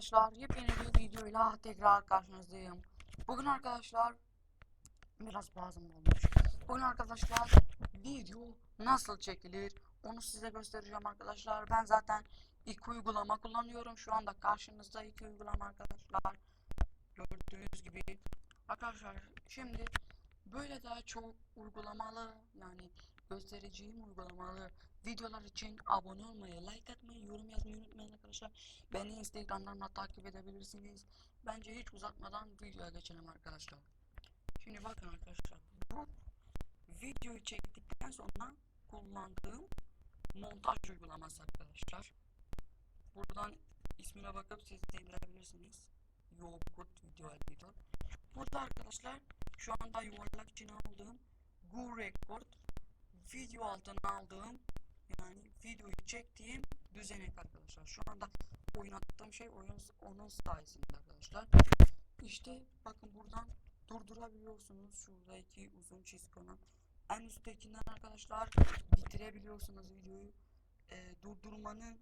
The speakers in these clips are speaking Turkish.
arkadaşlar yepyeni bir videoyla tekrar karşınızdayım. Bugün arkadaşlar biraz boğazım olmuş. Bugün arkadaşlar video nasıl çekilir onu size göstereceğim arkadaşlar. Ben zaten iki uygulama kullanıyorum. Şu anda karşınızda iki uygulama arkadaşlar. Gördüğünüz gibi. Arkadaşlar şimdi böyle daha çok uygulamalı yani göstereceğim uygulamalı videolar için abone olmayı, like atmayı, yorum yazmayı unutmayın arkadaşlar. Beni Instagram'dan da takip edebilirsiniz. Bence hiç uzatmadan videoya geçelim arkadaşlar. Şimdi bakın arkadaşlar. Bu videoyu çektikten sonra kullandığım montaj uygulaması arkadaşlar. Buradan ismine bakıp siz de indirebilirsiniz. Yogut video editor. Burada arkadaşlar şu anda yuvarlak için aldığım Go Record video altına aldığım yani videoyu çektiğim düzenek arkadaşlar. Şu anda oynattığım şey oyun onun sayesinde arkadaşlar. İşte bakın buradan durdurabiliyorsunuz. Şuradaki uzun çizgi olan en üsttekinden arkadaşlar bitirebiliyorsunuz videoyu. Ee, durdurmanın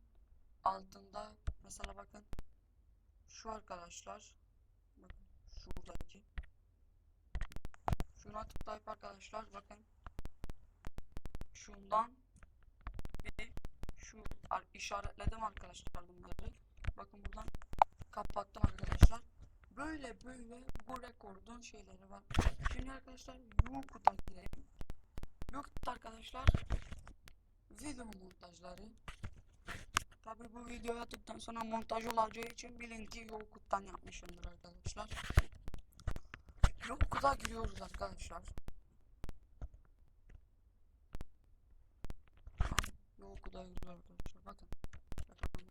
altında mesela bakın şu arkadaşlar bakın şuradaki şuna tıklayıp arkadaşlar bakın şundan ve şu ar- işaretledim arkadaşlar bunları. Bakın buradan kapattım arkadaşlar. Böyle böyle bu rekordun şeyleri var. Şimdi arkadaşlar YouTube'a girelim. YouTube'da arkadaşlar video montajları. Tabi bu videoyu attıktan sonra montaj olacağı için bilin ki YouTube'dan yapmışımdır arkadaşlar. YouTube'a giriyoruz arkadaşlar. Yok da yürüyor arkadaşlar. Bakın. Bakın.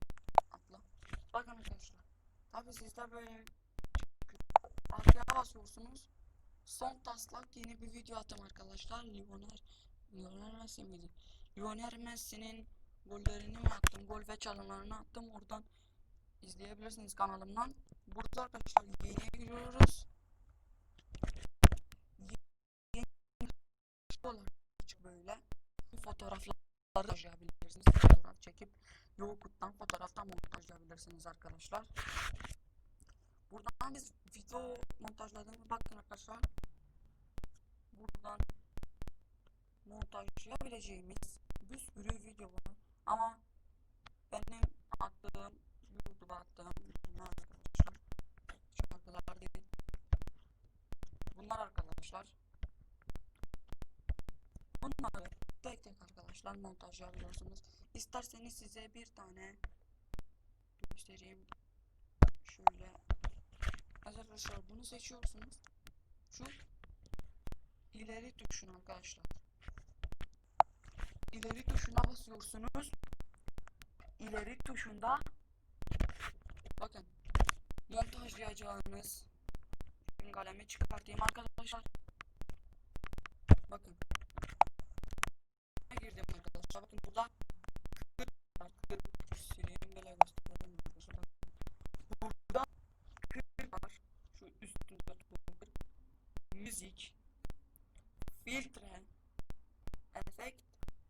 Atla. Bakın arkadaşlar. Tabi sizde böyle arkaya basıyorsunuz. Son taslak yeni bir video attım arkadaşlar. Lionel Lionel Messi miydi? Lionel Messi'nin gollerini mi attım? Gol ve çalımlarını attım. Oradan izleyebilirsiniz kanalımdan. Burada arkadaşlar yeni giriyoruz. Yeni böyle fotoğraflar montajlayabilirsiniz. Fotoğraf çekip YouTube'dan fotoğraftan montajlayabilirsiniz arkadaşlar. Buradan biz video montajladığımız bakın arkadaşlar. Buradan montajlayabileceğimiz bir sürü video var. Ama benim attığım YouTube'a attığım bunlar arkadaşlar. Şarkılar değil. Bunlar arkadaşlar. Bunları tek tek arkadaşlar montaj yapıyorsunuz. İsterseniz size bir tane göstereyim. Şöyle arkadaşlar bunu seçiyorsunuz. Şu ileri tuşuna arkadaşlar. İleri tuşuna basıyorsunuz. İleri tuşunda bakın montajlayacağınız kalemi çıkartayım arkadaşlar. Bakın arkadaşlar. Bakın burada sileyim böyle göstereyim arkadaşlar. Burada kırk var. Şu üstünde kırk. Müzik. Filtre. Efekt.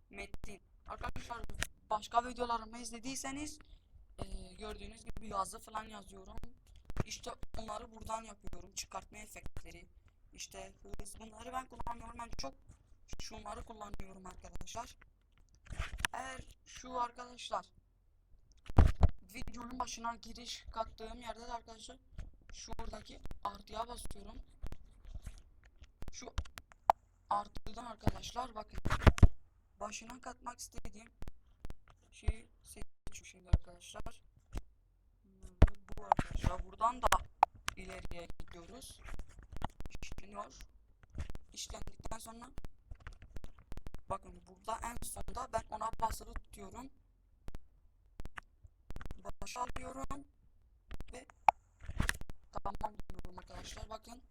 Metin. Arkadaşlar başka videolarımı izlediyseniz e, gördüğünüz gibi yazı falan yazıyorum. İşte onları buradan yapıyorum. Çıkartma efektleri. İşte bunları ben kullanmıyorum. Ben çok şunları kullanıyorum arkadaşlar. Şu arkadaşlar videonun başına giriş kattığım yerde de arkadaşlar şuradaki artıya basıyorum. Şu artıdan arkadaşlar bakın başına katmak istediğim şeyi seçiyorum şimdi arkadaşlar. Bu arkadaşlar buradan da ileriye gidiyoruz. İşleniyor. İşlendikten sonra Bakın burada en sonda ben ona basılı tutuyorum. Başa alıyorum. Ve tamam diyorum arkadaşlar bakın.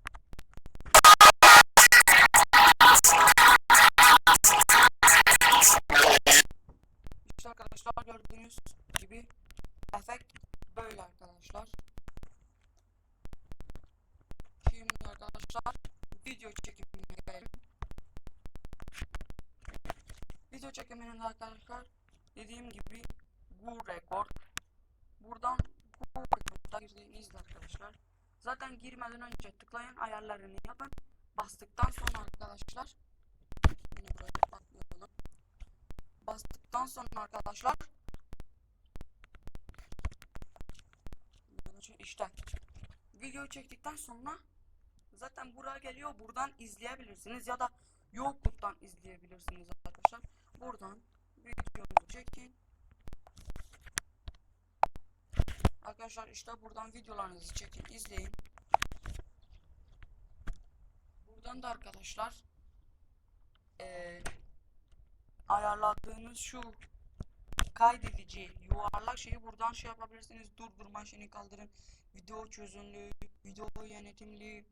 İşte arkadaşlar gördüğünüz gibi efekt böyle arkadaşlar. Şimdi arkadaşlar video çekimine gelelim. Video çekiminin arkadaşlar dediğim gibi bu rekord. Buradan bu rekorda başta girdiğinizde arkadaşlar. Zaten girmeden önce tıklayın ayarlarını yapın. Bastıktan sonra arkadaşlar yine buraya atlayalım. Bastıktan sonra arkadaşlar işte video çektikten sonra zaten buraya geliyor buradan izleyebilirsiniz ya da YouTube'dan izleyebilirsiniz arkadaşlar. Buradan videomuzu çekin. Arkadaşlar işte buradan videolarınızı çekin, izleyin. Buradan da arkadaşlar eee ayarladığınız şu kaydedici yuvarlak şeyi buradan şey yapabilirsiniz. Durdurma şeyini kaldırın. Video çözünürlüğü, video yönetimliği,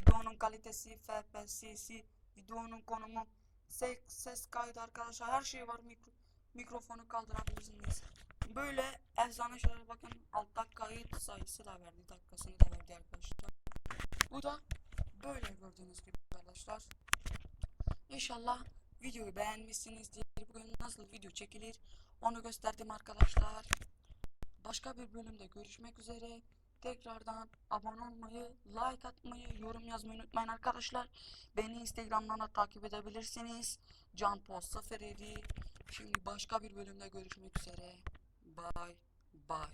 videonun kalitesi, FPS'si, videonun konumu, ses, ses kaydı arkadaşlar her şey var. Mikro, mikrofonu kaldırabilirsiniz. Böyle efsane şeyler bakın altta kayıt sayısı da verdi dakikasını da verdi arkadaşlar. Bu da böyle gördüğünüz gibi arkadaşlar. İnşallah videoyu beğenmişsinizdir. Bugün nasıl video çekilir onu gösterdim arkadaşlar. Başka bir bölümde görüşmek üzere. Tekrardan abone olmayı, like atmayı, yorum yazmayı unutmayın arkadaşlar. Beni Instagram'dan da takip edebilirsiniz. Can Post 07. Şimdi başka bir bölümde görüşmek üzere. Bye bye.